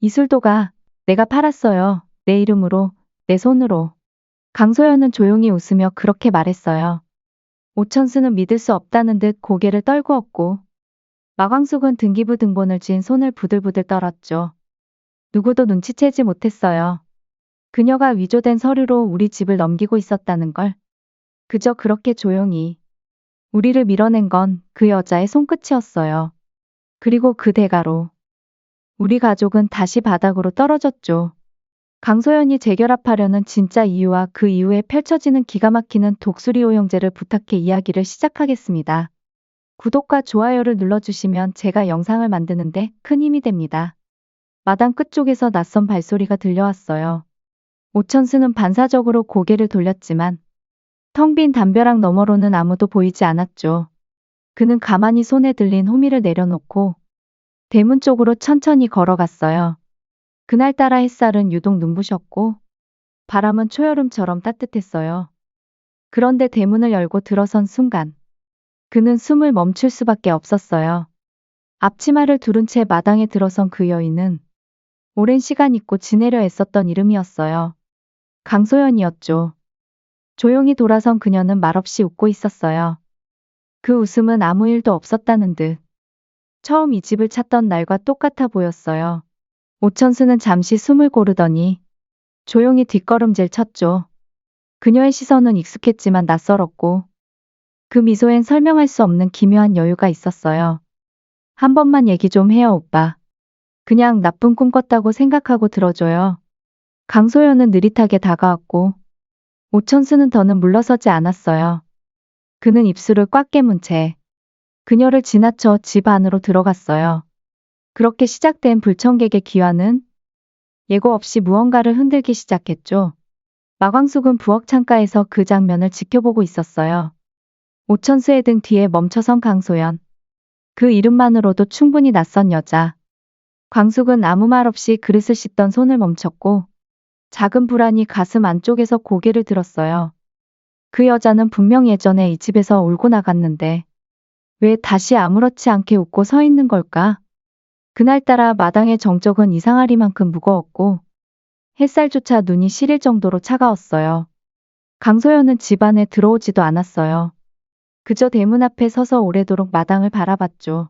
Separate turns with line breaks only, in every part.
이 술도가 내가 팔았어요. 내 이름으로, 내 손으로. 강소연은 조용히 웃으며 그렇게 말했어요. 오천수는 믿을 수 없다는 듯 고개를 떨구었고, 마광숙은 등기부 등본을 쥔 손을 부들부들 떨었죠. 누구도 눈치채지 못했어요. 그녀가 위조된 서류로 우리 집을 넘기고 있었다는 걸. 그저 그렇게 조용히. 우리를 밀어낸 건 그 여자의 손끝이었어요. 그리고 그 대가로. 우리 가족은 다시 바닥으로 떨어졌죠. 강소연이 재결합하려는 진짜 이유와 그 이후에 펼쳐지는 기가 막히는 독수리 오형제를 부탁해 이야기를 시작하겠습니다. 구독과 좋아요를 눌러주시면 제가 영상을 만드는데 큰 힘이 됩니다. 마당 끝쪽에서 낯선 발소리가 들려왔어요. 오천수는 반사적으로 고개를 돌렸지만 텅 빈 담벼락 너머로는 아무도 보이지 않았죠. 그는 가만히 손에 들린 호미를 내려놓고 대문 쪽으로 천천히 걸어갔어요. 그날따라 햇살은 유독 눈부셨고 바람은 초여름처럼 따뜻했어요. 그런데 대문을 열고 들어선 순간 그는 숨을 멈출 수밖에 없었어요. 앞치마를 두른 채 마당에 들어선 그 여인은 오랜 시간 잊고 지내려 애썼던 이름이었어요. 강소연이었죠. 조용히 돌아선 그녀는 말없이 웃고 있었어요. 그 웃음은 아무 일도 없었다는 듯. 처음 이 집을 찾던 날과 똑같아 보였어요. 오천수는 잠시 숨을 고르더니 조용히 뒷걸음질 쳤죠. 그녀의 시선은 익숙했지만 낯설었고 그 미소엔 설명할 수 없는 기묘한 여유가 있었어요. 한 번만 얘기 좀 해요, 오빠. 그냥 나쁜 꿈 꿨다고 생각하고 들어줘요. 강소연은 느릿하게 다가왔고 오천수는 더는 물러서지 않았어요. 그는 입술을 꽉 깨문 채 그녀를 지나쳐 집 안으로 들어갔어요. 그렇게 시작된 불청객의 귀환은 예고 없이 무언가를 흔들기 시작했죠. 마광숙은 부엌 창가에서 그 장면을 지켜보고 있었어요. 오천수의 등 뒤에 멈춰선 강소연. 그 이름만으로도 충분히 낯선 여자. 광숙은 아무 말 없이 그릇을 씻던 손을 멈췄고 작은 불안이 가슴 안쪽에서 고개를 들었어요. 그 여자는 분명 예전에 이 집에서 울고 나갔는데 왜 다시 아무렇지 않게 웃고 서 있는 걸까? 그날따라 마당의 정적은 이상하리만큼 무거웠고 햇살조차 눈이 시릴 정도로 차가웠어요. 강소연은 집 안에 들어오지도 않았어요. 그저 대문 앞에 서서 오래도록 마당을 바라봤죠.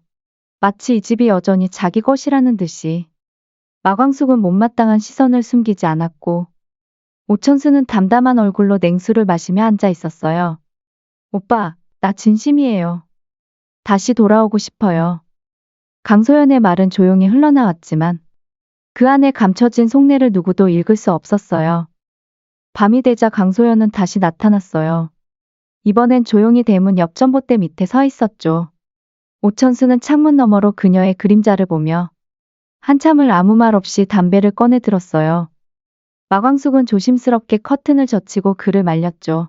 마치 이 집이 여전히 자기 것이라는 듯이. 마광숙은 못마땅한 시선을 숨기지 않았고 오천수는 담담한 얼굴로 냉수를 마시며 앉아 있었어요. 오빠, 나 진심이에요. 다시 돌아오고 싶어요. 강소연의 말은 조용히 흘러나왔지만 그 안에 감춰진 속내를 누구도 읽을 수 없었어요. 밤이 되자 강소연은 다시 나타났어요. 이번엔 조용히 대문 옆 전봇대 밑에 서 있었죠. 오천수는 창문 너머로 그녀의 그림자를 보며 한참을 아무 말 없이 담배를 꺼내 들었어요. 마광숙은 조심스럽게 커튼을 젖히고 그를 말렸죠.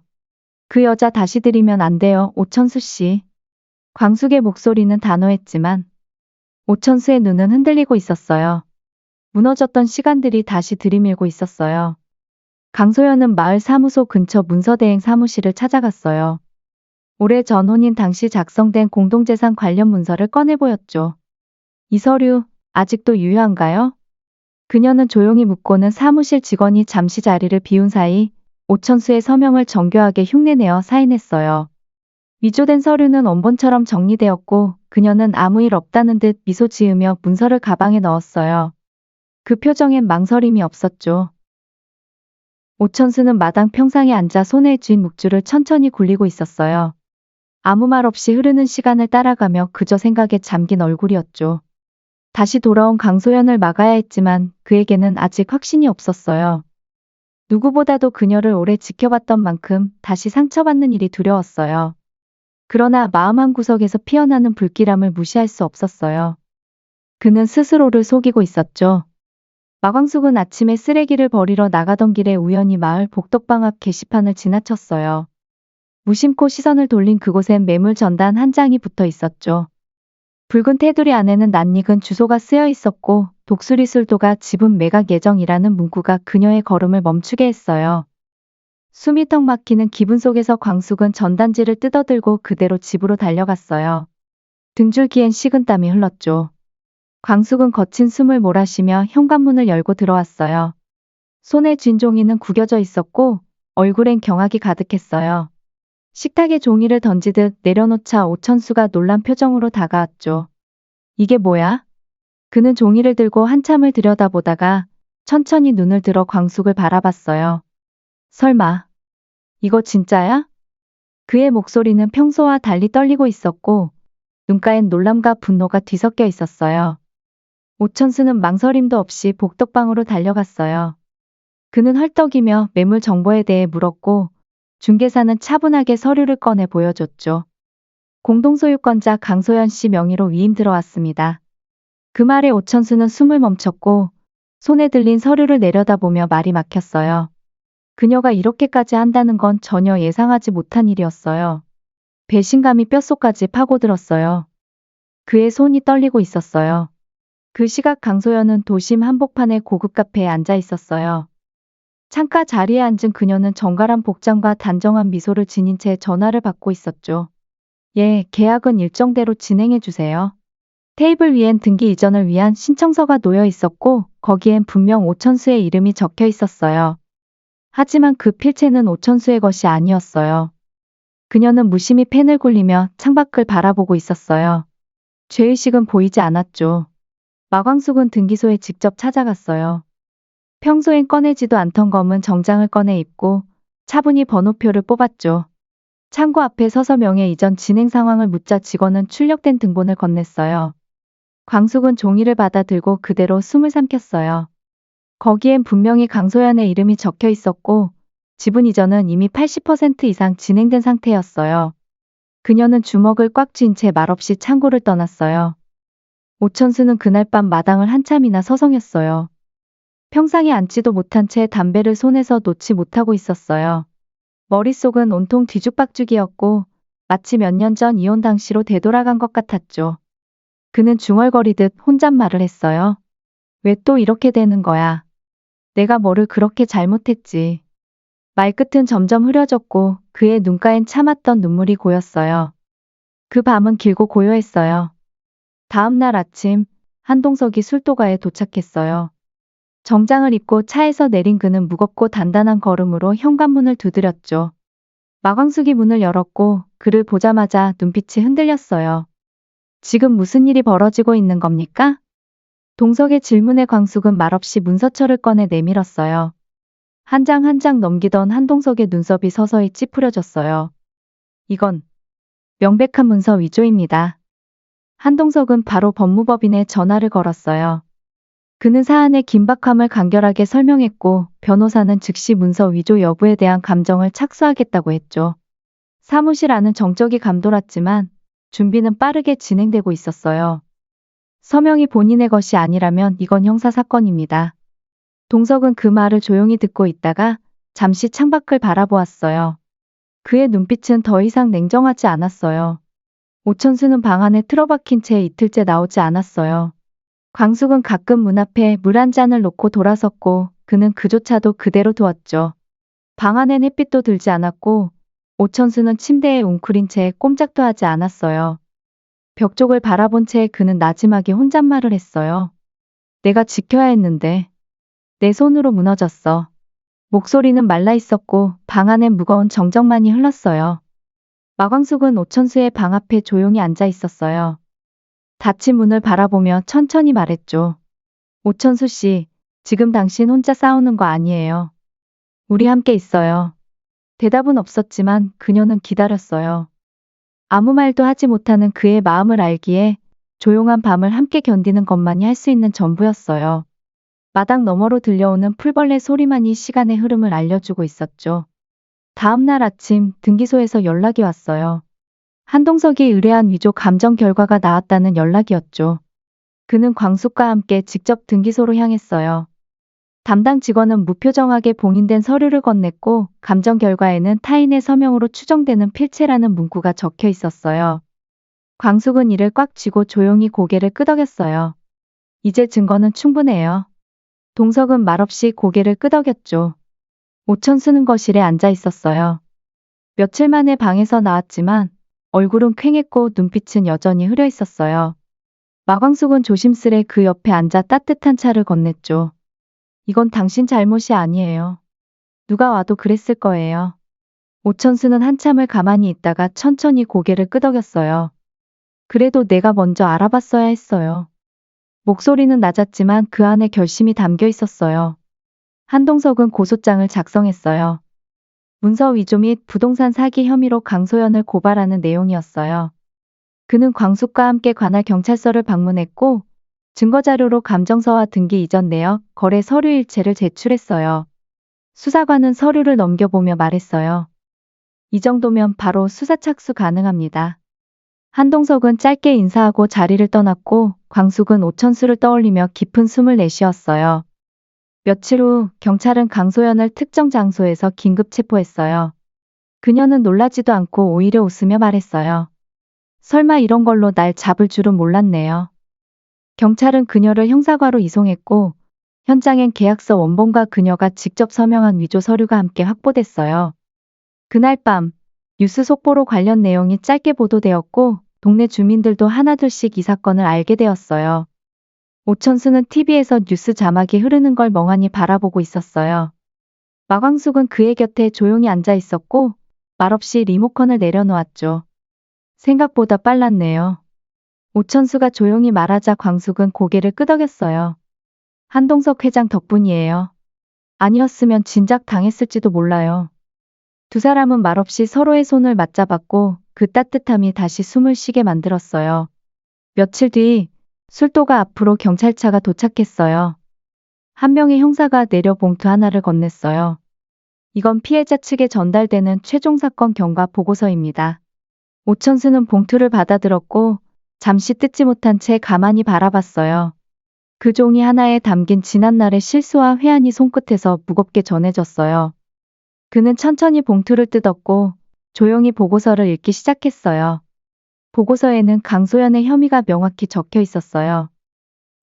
그 여자 다시 들이면 안 돼요, 오천수 씨. 광숙의 목소리는 단호했지만 오천수의 눈은 흔들리고 있었어요. 무너졌던 시간들이 다시 들이밀고 있었어요. 강소연은 마을 사무소 근처 문서대행 사무실을 찾아갔어요. 오래전 혼인 당시 작성된 공동재산 관련 문서를 꺼내 보였죠. 이 서류 아직도 유효한가요? 그녀는 조용히 묻고는 사무실 직원이 잠시 자리를 비운 사이 오천수의 서명을 정교하게 흉내내어 사인했어요. 위조된 서류는 원본처럼 정리되었고 그녀는 아무 일 없다는 듯 미소 지으며 문서를 가방에 넣었어요. 그 표정엔 망설임이 없었죠. 오천수는 마당 평상에 앉아 손에 쥔 묵주를 천천히 굴리고 있었어요. 아무 말 없이 흐르는 시간을 따라가며 그저 생각에 잠긴 얼굴이었죠. 다시 돌아온 강소연을 막아야 했지만 그에게는 아직 확신이 없었어요. 누구보다도 그녀를 오래 지켜봤던 만큼 다시 상처받는 일이 두려웠어요. 그러나 마음 한구석에서 피어나는 불길함을 무시할 수 없었어요. 그는 스스로를 속이고 있었죠. 마광숙은 아침에 쓰레기를 버리러 나가던 길에 우연히 마을 복덕방 앞 게시판을 지나쳤어요. 무심코 시선을 돌린 그곳엔 매물 전단 한 장이 붙어 있었죠. 붉은 테두리 안에는 낯익은 주소가 쓰여 있었고 독수리 술도가 지분 매각 예정이라는 문구가 그녀의 걸음을 멈추게 했어요. 숨이 턱 막히는 기분 속에서 광숙은 전단지를 뜯어들고 그대로 집으로 달려갔어요. 등줄기엔 식은땀이 흘렀죠. 광숙은 거친 숨을 몰아쉬며 현관문을 열고 들어왔어요. 손에 쥔 종이는 구겨져 있었고 얼굴엔 경악이 가득했어요. 식탁에 종이를 던지듯 내려놓자 오천수가 놀란 표정으로 다가왔죠. 이게 뭐야? 그는 종이를 들고 한참을 들여다보다가 천천히 눈을 들어 광숙을 바라봤어요. 설마, 이거 진짜야? 그의 목소리는 평소와 달리 떨리고 있었고, 눈가엔 놀람과 분노가 뒤섞여 있었어요. 오천수는 망설임도 없이 복덕방으로 달려갔어요. 그는 헐떡이며 매물 정보에 대해 물었고, 중개사는 차분하게 서류를 꺼내 보여줬죠. 공동소유권자 강소연 씨 명의로 위임 들어왔습니다. 그 말에 오천수는 숨을 멈췄고, 손에 들린 서류를 내려다보며 말이 막혔어요. 그녀가 이렇게까지 한다는 건 전혀 예상하지 못한 일이었어요. 배신감이 뼛속까지 파고들었어요. 그의 손이 떨리고 있었어요. 그 시각 강소연은 도심 한복판의 고급 카페에 앉아 있었어요. 창가 자리에 앉은 그녀는 정갈한 복장과 단정한 미소를 지닌 채 전화를 받고 있었죠. 예, 계약은 일정대로 진행해 주세요. 테이블 위엔 등기 이전을 위한 신청서가 놓여 있었고 거기엔 분명 오천수의 이름이 적혀 있었어요. 하지만 그 필체는 오천수의 것이 아니었어요. 그녀는 무심히 펜을 굴리며 창밖을 바라보고 있었어요. 죄의식은 보이지 않았죠. 마광숙은 등기소에 직접 찾아갔어요. 평소엔 꺼내지도 않던 검은 정장을 꺼내 입고 차분히 번호표를 뽑았죠. 창고 앞에 서서 명예 이전 진행 상황을 묻자 직원은 출력된 등본을 건넸어요. 광숙은 종이를 받아 들고 그대로 숨을 삼켰어요. 거기엔 분명히 강소연의 이름이 적혀 있었고 지분 이전은 이미 80% 이상 진행된 상태였어요. 그녀는 주먹을 꽉 쥔 채 말없이 창고를 떠났어요. 오천수는 그날 밤 마당을 한참이나 서성였어요. 평상에 앉지도 못한 채 담배를 손에서 놓지 못하고 있었어요. 머릿속은 온통 뒤죽박죽이었고 마치 몇 년 전 이혼 당시로 되돌아간 것 같았죠. 그는 중얼거리듯 혼잣말을 했어요. 왜 또 이렇게 되는 거야? 내가 뭐를 그렇게 잘못했지. 말끝은 점점 흐려졌고 그의 눈가엔 참았던 눈물이 고였어요. 그 밤은 길고 고요했어요. 다음 날 아침 한동석이 술도가에 도착했어요. 정장을 입고 차에서 내린 그는 무겁고 단단한 걸음으로 현관문을 두드렸죠. 마광숙이 문을 열었고 그를 보자마자 눈빛이 흔들렸어요. 지금 무슨 일이 벌어지고 있는 겁니까? 동석의 질문에 광숙은 말없이 문서철을 꺼내 내밀었어요. 한장 한장 넘기던 한동석의 눈썹이 서서히 찌푸려졌어요. 이건 명백한 문서 위조입니다. 한동석은 바로 법무법인에 전화를 걸었어요. 그는 사안의 긴박함을 간결하게 설명했고 변호사는 즉시 문서 위조 여부에 대한 감정을 착수하겠다고 했죠. 사무실 안은 정적이 감돌았지만 준비는 빠르게 진행되고 있었어요. 서명이 본인의 것이 아니라면 이건 형사사건입니다. 동석은 그 말을 조용히 듣고 있다가 잠시 창밖을 바라보았어요. 그의 눈빛은 더 이상 냉정하지 않았어요. 오천수는 방 안에 틀어박힌 채 이틀째 나오지 않았어요. 광숙은 가끔 문 앞에 물 한 잔을 놓고 돌아섰고 그는 그조차도 그대로 두었죠. 방 안엔 햇빛도 들지 않았고 오천수는 침대에 웅크린 채 꼼짝도 하지 않았어요. 벽 쪽을 바라본 채 그는 나지막이 혼잣말을 했어요. 내가 지켜야 했는데 내 손으로 무너졌어. 목소리는 말라 있었고 방 안엔 무거운 정적만이 흘렀어요. 마광숙은 오천수의 방 앞에 조용히 앉아 있었어요. 닫힌 문을 바라보며 천천히 말했죠. 오천수 씨, 지금 당신 혼자 싸우는 거 아니에요. 우리 함께 있어요. 대답은 없었지만 그녀는 기다렸어요. 아무 말도 하지 못하는 그의 마음을 알기에 조용한 밤을 함께 견디는 것만이 할 수 있는 전부였어요. 마당 너머로 들려오는 풀벌레 소리만이 시간의 흐름을 알려주고 있었죠. 다음 날 아침 등기소에서 연락이 왔어요. 한동석이 의뢰한 위조 감정 결과가 나왔다는 연락이었죠. 그는 광숙과 함께 직접 등기소로 향했어요. 담당 직원은 무표정하게 봉인된 서류를 건넸고 감정 결과에는 타인의 서명으로 추정되는 필체라는 문구가 적혀 있었어요. 광숙은 이를 꽉 쥐고 조용히 고개를 끄덕였어요. 이제 증거는 충분해요. 동석은 말없이 고개를 끄덕였죠. 오천수는 거실에 앉아 있었어요. 며칠 만에 방에서 나왔지만 얼굴은 퀭했고 눈빛은 여전히 흐려 있었어요. 마광숙은 조심스레 그 옆에 앉아 따뜻한 차를 건넸죠. 이건 당신 잘못이 아니에요. 누가 와도 그랬을 거예요. 오천수는 한참을 가만히 있다가 천천히 고개를 끄덕였어요. 그래도 내가 먼저 알아봤어야 했어요. 목소리는 낮았지만 그 안에 결심이 담겨 있었어요. 한동석은 고소장을 작성했어요. 문서 위조 및 부동산 사기 혐의로 강소연을 고발하는 내용이었어요. 그는 광숙과 함께 관할 경찰서를 방문했고 증거자료로 감정서와 등기 이전 내역, 거래 서류 일체를 제출했어요. 수사관은 서류를 넘겨보며 말했어요. 이 정도면 바로 수사 착수 가능합니다. 한동석은 짧게 인사하고 자리를 떠났고 광숙은 오천수를 떠올리며 깊은 숨을 내쉬었어요. 며칠 후 경찰은 강소연을 특정 장소에서 긴급 체포했어요. 그녀는 놀라지도 않고 오히려 웃으며 말했어요. 설마 이런 걸로 날 잡을 줄은 몰랐네요. 경찰은 그녀를 형사과로 이송했고 현장엔 계약서 원본과 그녀가 직접 서명한 위조 서류가 함께 확보됐어요. 그날 밤 뉴스 속보로 관련 내용이 짧게 보도되었고 동네 주민들도 하나둘씩 이 사건을 알게 되었어요. 오천수는 TV에서 뉴스 자막이 흐르는 걸 멍하니 바라보고 있었어요. 마광숙은 그의 곁에 조용히 앉아 있었고 말없이 리모컨을 내려놓았죠. 생각보다 빨랐네요. 오천수가 조용히 말하자 광숙은 고개를 끄덕였어요. 한동석 회장 덕분이에요. 아니었으면 진작 당했을지도 몰라요. 두 사람은 말없이 서로의 손을 맞잡았고 그 따뜻함이 다시 숨을 쉬게 만들었어요. 며칠 뒤 술도가 앞으로 경찰차가 도착했어요. 한 명의 형사가 내려 봉투 하나를 건넸어요. 이건 피해자 측에 전달되는 최종 사건 경과 보고서입니다. 오천수는 봉투를 받아들었고 잠시 뜯지 못한 채 가만히 바라봤어요. 그 종이 하나에 담긴 지난날의 실수와 회한이 손끝에서 무겁게 전해졌어요. 그는 천천히 봉투를 뜯었고 조용히 보고서를 읽기 시작했어요. 보고서에는 강소연의 혐의가 명확히 적혀 있었어요.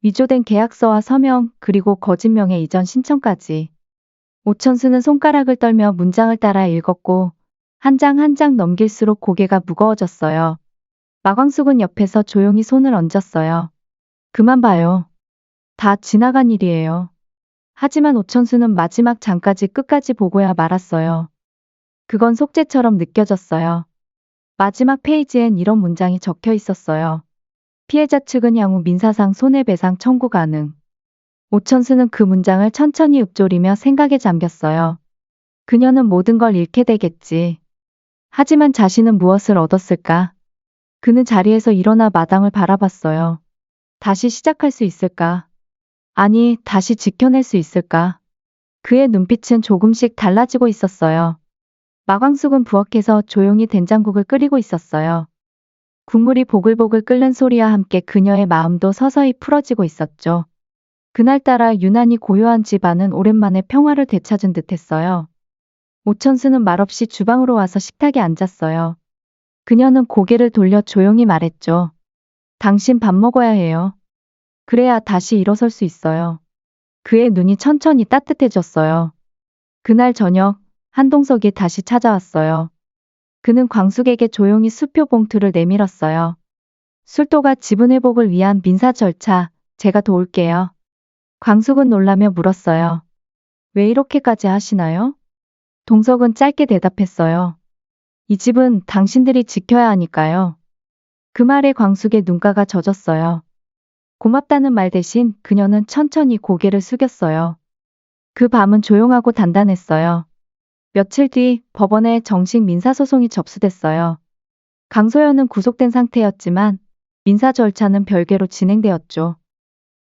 위조된 계약서와 서명, 그리고 거짓 명의 이전 신청까지. 오천수는 손가락을 떨며 문장을 따라 읽었고 한 장 한장 넘길수록 고개가 무거워졌어요. 마광숙은 옆에서 조용히 손을 얹었어요. 그만 봐요. 다 지나간 일이에요. 하지만 오천수는 마지막 장까지 끝까지 보고야 말았어요. 그건 속죄처럼 느껴졌어요. 마지막 페이지엔 이런 문장이 적혀 있었어요. 피해자 측은 향후 민사상 손해배상 청구 가능. 오천수는 그 문장을 천천히 읊조리며 생각에 잠겼어요. 그녀는 모든 걸 잃게 되겠지. 하지만 자신은 무엇을 얻었을까? 그는 자리에서 일어나 마당을 바라봤어요. 다시 시작할 수 있을까? 아니, 다시 지켜낼 수 있을까? 그의 눈빛은 조금씩 달라지고 있었어요. 마광숙은 부엌에서 조용히 된장국을 끓이고 있었어요. 국물이 보글보글 끓는 소리와 함께 그녀의 마음도 서서히 풀어지고 있었죠. 그날따라 유난히 고요한 집안은 오랜만에 평화를 되찾은 듯했어요. 오천수는 말없이 주방으로 와서 식탁에 앉았어요. 그녀는 고개를 돌려 조용히 말했죠. 당신 밥 먹어야 해요. 그래야 다시 일어설 수 있어요. 그의 눈이 천천히 따뜻해졌어요. 그날 저녁 한동석이 다시 찾아왔어요. 그는 광숙에게 조용히 수표 봉투를 내밀었어요. 술도가 지분 회복을 위한 민사 절차, 제가 도울게요. 광숙은 놀라며 물었어요. 왜 이렇게까지 하시나요? 동석은 짧게 대답했어요. 이 집은 당신들이 지켜야 하니까요. 그 말에 광숙의 눈가가 젖었어요. 고맙다는 말 대신 그녀는 천천히 고개를 숙였어요. 그 밤은 조용하고 단단했어요. 며칠 뒤 법원에 정식 민사소송이 접수됐어요. 강소연은 구속된 상태였지만 민사 절차는 별개로 진행되었죠.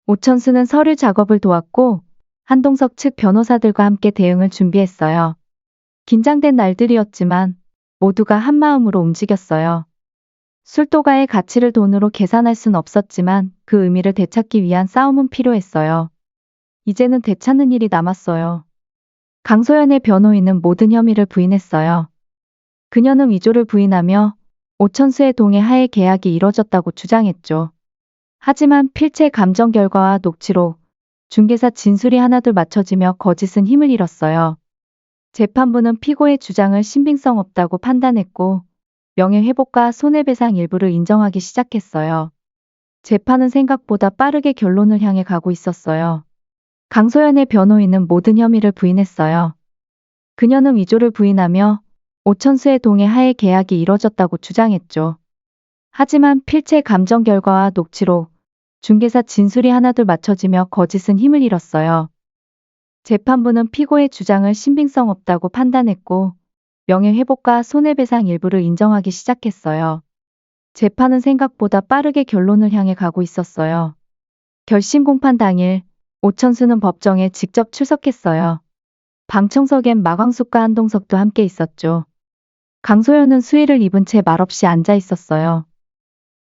오천수는 서류 작업을 도왔고 한동석 측 변호사들과 함께 대응을 준비했어요. 긴장된 날들이었지만 모두가 한마음으로 움직였어요. 술도가의 가치를 돈으로 계산할 순 없었지만 그 의미를 되찾기 위한 싸움은 필요했어요. 이제는 되찾는 일이 남았어요. 강소연의 변호인은 모든 혐의를 부인했어요. 그녀는 위조를 부인하며 오천수의 동의 하에 계약이 이뤄졌다고 주장했죠. 하지만 필체 감정 결과와 녹취록, 중개사 진술이 하나둘 맞춰지며 거짓은 힘을 잃었어요. 재판부는 피고의 주장을 신빙성 없다고 판단했고 명예회복과 손해배상 일부를 인정하기 시작했어요. 재판은 생각보다 빠르게 결론을 향해 가고 있었어요. 강소연의 변호인은 모든 혐의를 부인했어요. 그녀는 위조를 부인하며 오천수의 동의 하에 계약이 이뤄졌다고 주장했죠. 하지만 필체 감정 결과와 녹취록, 중개사 진술이 하나둘 맞춰지며 거짓은 힘을 잃었어요. 재판부는 피고의 주장을 신빙성 없다고 판단했고 명예회복과 손해배상 일부를 인정하기 시작했어요. 재판은 생각보다 빠르게 결론을 향해 가고 있었어요. 결심 공판 당일 오천수는 법정에 직접 출석했어요. 방청석엔 마광숙과 한동석도 함께 있었죠. 강소연은 수의를 입은 채 말없이 앉아 있었어요.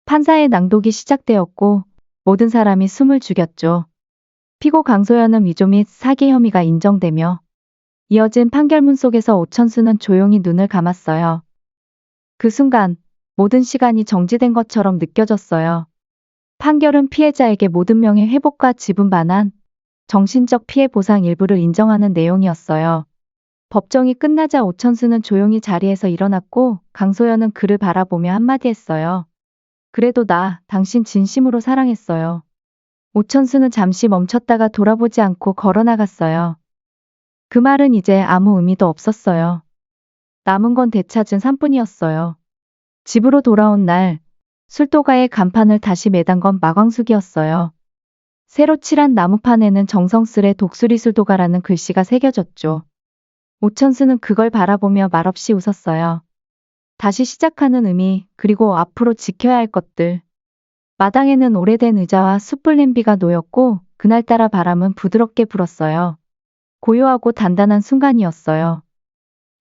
판사의 낭독이 시작되었고 모든 사람이 숨을 죽였죠. 피고 강소연은 위조 및 사기 혐의가 인정되며 이어진 판결문 속에서 오천수는 조용히 눈을 감았어요. 그 순간 모든 시간이 정지된 것처럼 느껴졌어요. 판결은 피해자에게 모든 명예 회복과 지분 반환, 정신적 피해 보상 일부를 인정하는 내용이었어요. 법정이 끝나자 오천수는 조용히 자리에서 일어났고 강소연은 그를 바라보며 한마디 했어요. 그래도 나 당신 진심으로 사랑했어요. 오천수는 잠시 멈췄다가 돌아보지 않고 걸어 나갔어요. 그 말은 이제 아무 의미도 없었어요. 남은 건 되찾은 산뿐이었어요. 집으로 돌아온 날, 술도가의 간판을 다시 매단 건 마광숙이었어요. 새로 칠한 나무판에는 정성스레 독수리 술도가라는 글씨가 새겨졌죠. 오천수는 그걸 바라보며 말없이 웃었어요. 다시 시작하는 의미, 그리고 앞으로 지켜야 할 것들. 마당에는 오래된 의자와 숯불 냄비가 놓였고, 그날따라 바람은 부드럽게 불었어요. 고요하고 단단한 순간이었어요.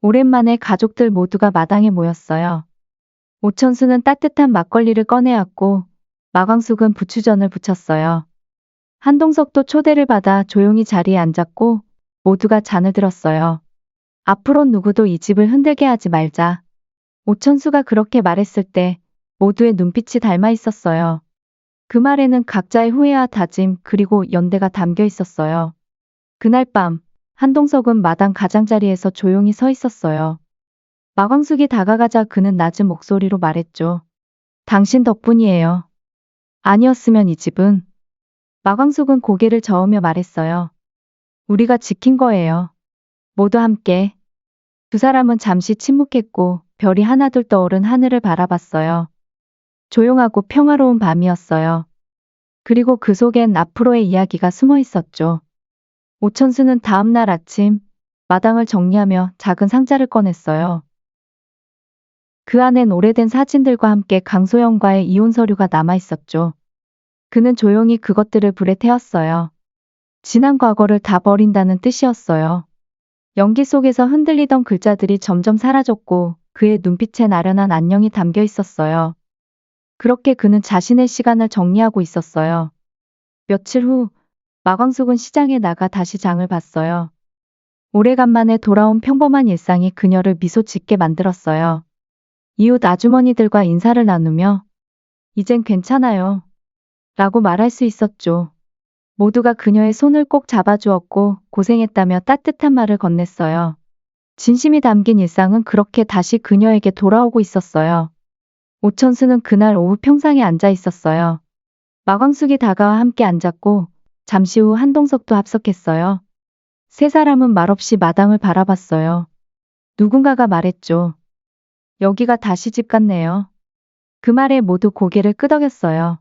오랜만에 가족들 모두가 마당에 모였어요. 오천수는 따뜻한 막걸리를 꺼내왔고, 마광숙은 부추전을 부쳤어요. 한동석도 초대를 받아 조용히 자리에 앉았고, 모두가 잔을 들었어요. 앞으론 누구도 이 집을 흔들게 하지 말자. 오천수가 그렇게 말했을 때 모두의 눈빛이 닮아 있었어요. 그 말에는 각자의 후회와 다짐 그리고 연대가 담겨 있었어요. 그날 밤 한동석은 마당 가장자리에서 조용히 서 있었어요. 마광숙이 다가가자 그는 낮은 목소리로 말했죠. 당신 덕분이에요. 아니었으면 이 집은 마광숙은 고개를 저으며 말했어요. 우리가 지킨 거예요. 모두 함께. 두 사람은 잠시 침묵했고 별이 하나둘 떠오른 하늘을 바라봤어요. 조용하고 평화로운 밤이었어요. 그리고 그 속엔 앞으로의 이야기가 숨어 있었죠. 오천수는 다음날 아침 마당을 정리하며 작은 상자를 꺼냈어요. 그 안엔 오래된 사진들과 함께 강소영과의 이혼 서류가 남아 있었죠. 그는 조용히 그것들을 불에 태웠어요. 지난 과거를 다 버린다는 뜻이었어요. 연기 속에서 흔들리던 글자들이 점점 사라졌고 그의 눈빛엔 아련한 안녕이 담겨 있었어요. 그렇게 그는 자신의 시간을 정리하고 있었어요. 며칠 후 마광숙은 시장에 나가 다시 장을 봤어요. 오래간만에 돌아온 평범한 일상이 그녀를 미소 짓게 만들었어요. 이웃 아주머니들과 인사를 나누며 이젠 괜찮아요. 라고 말할 수 있었죠. 모두가 그녀의 손을 꼭 잡아주었고 고생했다며 따뜻한 말을 건넸어요. 진심이 담긴 일상은 그렇게 다시 그녀에게 돌아오고 있었어요. 오천수는 그날 오후 평상에 앉아 있었어요. 마광숙이 다가와 함께 앉았고 잠시 후 한동석도 합석했어요. 세 사람은 말없이 마당을 바라봤어요. 누군가가 말했죠. 여기가 다시 집 같네요. 그 말에 모두 고개를 끄덕였어요.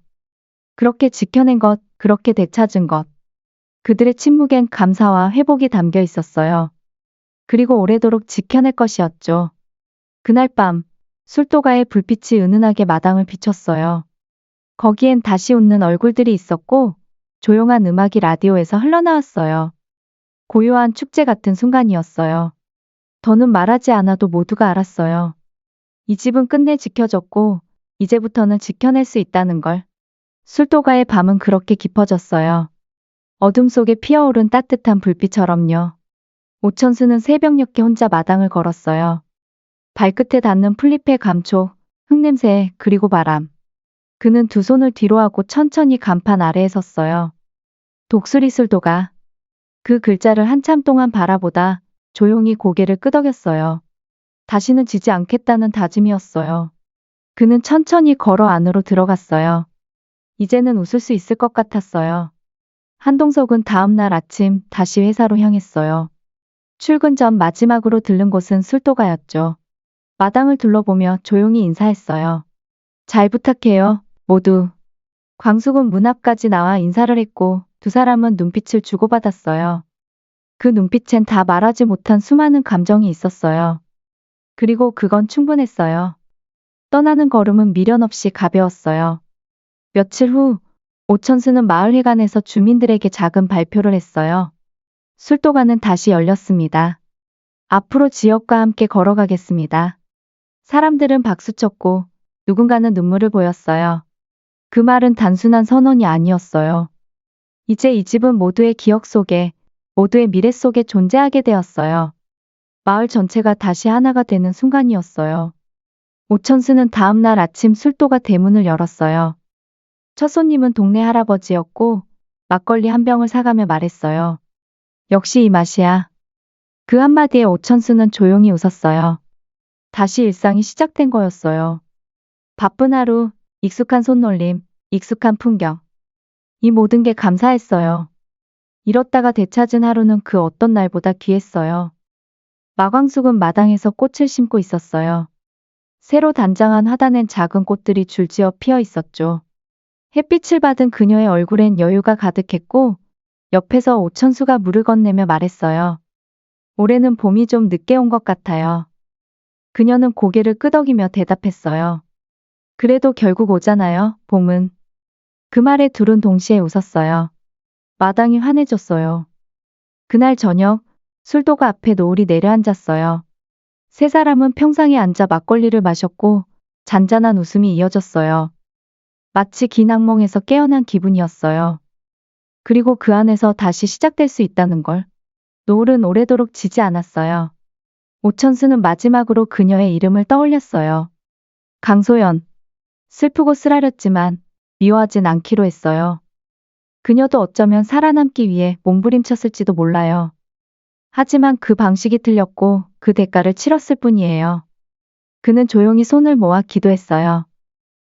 그렇게 지켜낸 것, 그렇게 되찾은 것. 그들의 침묵엔 감사와 회복이 담겨 있었어요. 그리고 오래도록 지켜낼 것이었죠. 그날 밤, 술도가의 불빛이 은은하게 마당을 비췄어요. 거기엔 다시 웃는 얼굴들이 있었고, 조용한 음악이 라디오에서 흘러나왔어요. 고요한 축제 같은 순간이었어요. 더는 말하지 않아도 모두가 알았어요. 이 집은 끝내 지켜졌고, 이제부터는 지켜낼 수 있다는 걸. 술도가의 밤은 그렇게 깊어졌어요. 어둠 속에 피어오른 따뜻한 불빛처럼요. 오천수는 새벽녘에 혼자 마당을 걸었어요. 발끝에 닿는 풀잎의 감촉, 흙냄새, 그리고 바람. 그는 두 손을 뒤로 하고 천천히 간판 아래에 섰어요. 독수리 술도가 그 글자를 한참 동안 바라보다 조용히 고개를 끄덕였어요. 다시는 지지 않겠다는 다짐이었어요. 그는 천천히 걸어 안으로 들어갔어요. 이제는 웃을 수 있을 것 같았어요. 한동석은 다음날 아침 다시 회사로 향했어요. 출근 전 마지막으로 들른 곳은 술도가였죠. 마당을 둘러보며 조용히 인사했어요. 잘 부탁해요, 모두. 광숙은 문 앞까지 나와 인사를 했고 두 사람은 눈빛을 주고받았어요. 그 눈빛엔 다 말하지 못한 수많은 감정이 있었어요. 그리고 그건 충분했어요. 떠나는 걸음은 미련 없이 가벼웠어요. 며칠 후 오천수는 마을회관에서 주민들에게 작은 발표를 했어요. 술도가는 다시 열렸습니다. 앞으로 지역과 함께 걸어가겠습니다. 사람들은 박수쳤고 누군가는 눈물을 보였어요. 그 말은 단순한 선언이 아니었어요. 이제 이 집은 모두의 기억 속에, 모두의 미래 속에 존재하게 되었어요. 마을 전체가 다시 하나가 되는 순간이었어요. 오천수는 다음날 아침 술도가 대문을 열었어요. 첫 손님은 동네 할아버지였고 막걸리 한 병을 사가며 말했어요. 역시 이 맛이야. 그 한마디에 오천수는 조용히 웃었어요. 다시 일상이 시작된 거였어요. 바쁜 하루, 익숙한 손놀림, 익숙한 풍경. 이 모든 게 감사했어요. 잃었다가 되찾은 하루는 그 어떤 날보다 귀했어요. 마광숙은 마당에서 꽃을 심고 있었어요. 새로 단장한 화단엔 작은 꽃들이 줄지어 피어 있었죠. 햇빛을 받은 그녀의 얼굴엔 여유가 가득했고 옆에서 오천수가 물을 건네며 말했어요. 올해는 봄이 좀 늦게 온 것 같아요. 그녀는 고개를 끄덕이며 대답했어요. 그래도 결국 오잖아요, 봄은. 그 말에 둘은 동시에 웃었어요. 마당이 환해졌어요. 그날 저녁, 술도가 앞에 노을이 내려앉았어요. 세 사람은 평상에 앉아 막걸리를 마셨고 잔잔한 웃음이 이어졌어요. 마치 긴 악몽에서 깨어난 기분이었어요. 그리고 그 안에서 다시 시작될 수 있다는 걸. 노을은 오래도록 지지 않았어요. 오천수는 마지막으로 그녀의 이름을 떠올렸어요. 강소연. 슬프고 쓰라렸지만 미워하진 않기로 했어요. 그녀도 어쩌면 살아남기 위해 몸부림쳤을지도 몰라요. 하지만 그 방식이 틀렸고 그 대가를 치렀을 뿐이에요. 그는 조용히 손을 모아 기도했어요.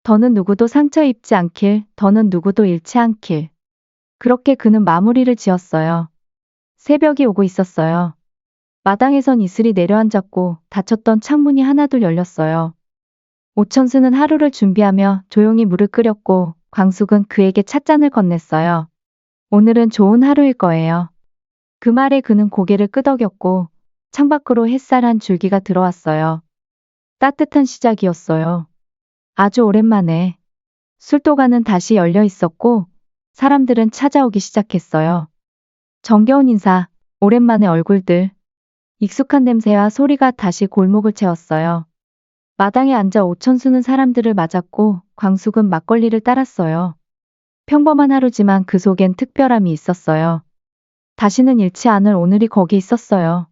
더는 누구도 상처 입지 않길, 더는 누구도 잃지 않길. 그렇게 그는 마무리를 지었어요. 새벽이 오고 있었어요. 마당에선 이슬이 내려앉았고 닫혔던 창문이 하나둘 열렸어요. 오천수는 하루를 준비하며 조용히 물을 끓였고 광숙은 그에게 찻잔을 건넸어요. 오늘은 좋은 하루일 거예요. 그 말에 그는 고개를 끄덕였고 창밖으로 햇살 한 줄기가 들어왔어요. 따뜻한 시작이었어요. 아주 오랜만에 술도가는 다시 열려 있었고 사람들은 찾아오기 시작했어요. 정겨운 인사, 오랜만에 얼굴들, 익숙한 냄새와 소리가 다시 골목을 채웠어요. 마당에 앉아 오천수는 사람들을 맞았고 광숙은 막걸리를 따랐어요. 평범한 하루지만 그 속엔 특별함이 있었어요. 다시는 잃지 않을 오늘이 거기 있었어요.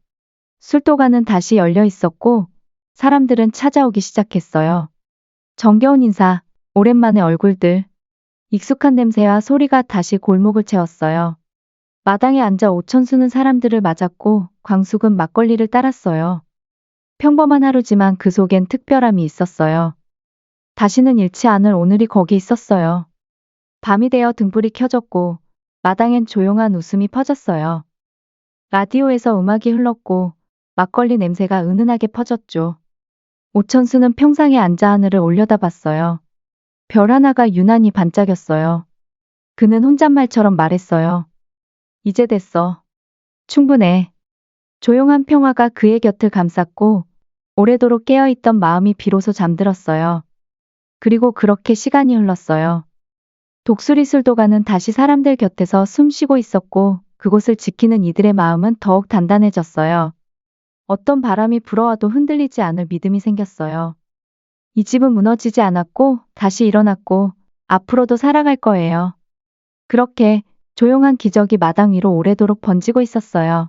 술도가는 다시 열려 있었고 사람들은 찾아오기 시작했어요. 정겨운 인사, 오랜만에 얼굴들, 익숙한 냄새와 소리가 다시 골목을 채웠어요. 마당에 앉아 오천 수는 사람들을 맞았고 광숙은 막걸리를 따랐어요. 평범한 하루지만 그 속엔 특별함이 있었어요. 다시는 잃지 않을 오늘이 거기 있었어요. 밤이 되어 등불이 켜졌고 마당엔 조용한 웃음이 퍼졌어요. 라디오에서 음악이 흘렀고 막걸리 냄새가 은은하게 퍼졌죠. 오천수는 평상에 앉아 하늘을 올려다봤어요. 별 하나가 유난히 반짝였어요. 그는 혼잣말처럼 말했어요. 이제 됐어. 충분해. 조용한 평화가 그의 곁을 감쌌고 오래도록 깨어있던 마음이 비로소 잠들었어요. 그리고 그렇게 시간이 흘렀어요. 독수리 술도가는 다시 사람들 곁에서 숨 쉬고 있었고 그곳을 지키는 이들의 마음은 더욱 단단해졌어요. 어떤 바람이 불어와도 흔들리지 않을 믿음이 생겼어요. 이 집은 무너지지 않았고 다시 일어났고 앞으로도 살아갈 거예요. 그렇게 조용한 기적이 마당 위로 오래도록 번지고 있었어요.